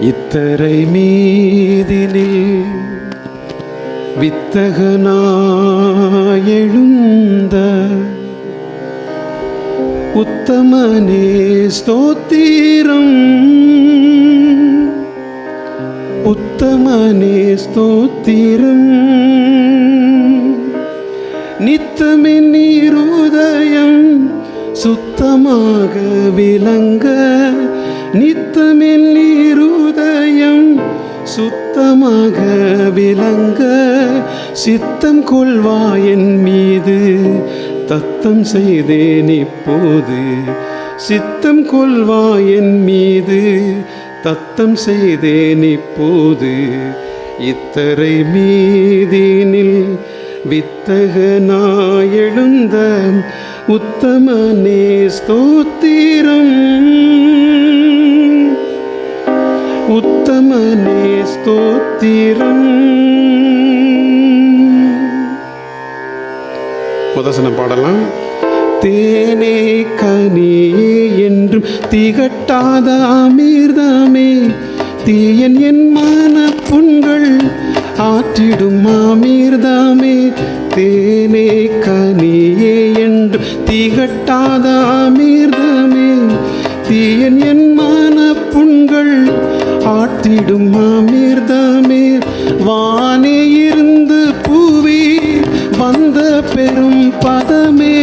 இத்தரை மீதினில் வித்தகனாயெழுந்த உத்தமனே ஸ்தோத்திரம். உத்தமனே ஸ்தோத்திரம். நித்தமின் நீருதயம் சுத்தமாக விளங்க நித்தமில் இருதயம் சுத்தமாக விளங்க சித்தம் கொள்வாயின் மீது. தத்தம் செய்தேன் இப்போது. சித்தம் கொள்வாயின் மீது. தத்தம் செய்தேன் இப்போது. இத்தரை மீதினில் வித்தகனாயெழுந்த உத்தமனே ஸ்தோத்திரம். ஸ்தோத்திரம் புதசனம் பாடலாம். தேனே கனியே என்றும் திகட்டாத அமிர்தமே தீயன் என் மன புண்கள் ஆற்றிடும் அமிர்தமே தேனே கனியே என்றும் திகட்டாத அமிர்தமே தீயன் என் மன புண்கள் ஆற்றிடும் அமீர்தாமே. வானே இருந்து பூவி வந்த பெரும் பதமே.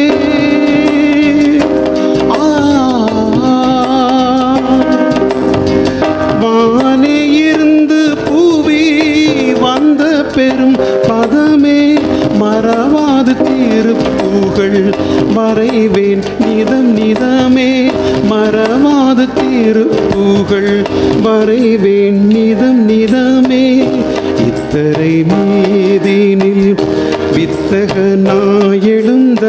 வானே இருந்து பூவி வந்த பெரும் பதமே. மறவாது திருப்புகள் வரைவேன் நிதம் நிதமே. மறவாது திருப்புகள் வரைவேன் நிதம் நிதமே. இத்தரை மீதினில் வித்தகனாயெழுந்த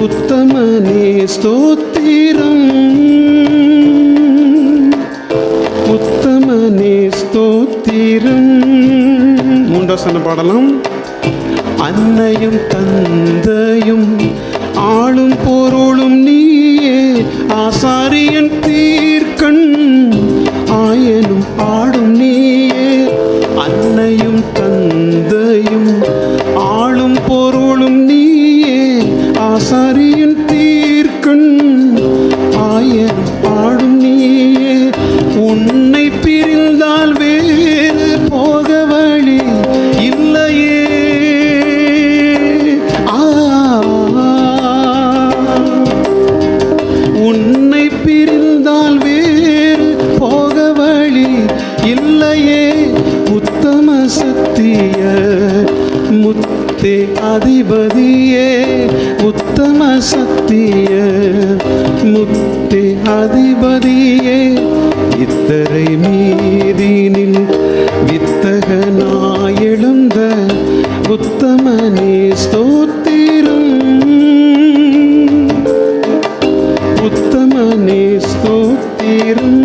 உத்தமனே ஸ்தோத்திரம். உத்தமனே ஸ்தோத்திரம். மூன்றாசன பாடலாம். அன்னையும் தந்தையும் ஆளும் பொருளும் நீயே ஆசாரியன் தீர்க்கண். ஆயனும் ஆடும் ஆசாரியின் தீர்க்கண் ஆயர் பாடும் நீயே. உன்னை பிரிந்தால் வேறு போக வழி இல்லையே. உன்னை பிரிந்தால் வேறு போக வழி இல்லையே. உத்தம சத்திய முத்தே அதிபதியே. உத்தம சத்திய முத்தி அதிபதியே இத்தரை மீதினில் வித்தகனாயெழுந்த உத்தமனே ஸ்தோத்திரம். உத்தமனே ஸ்தோத்திரம்.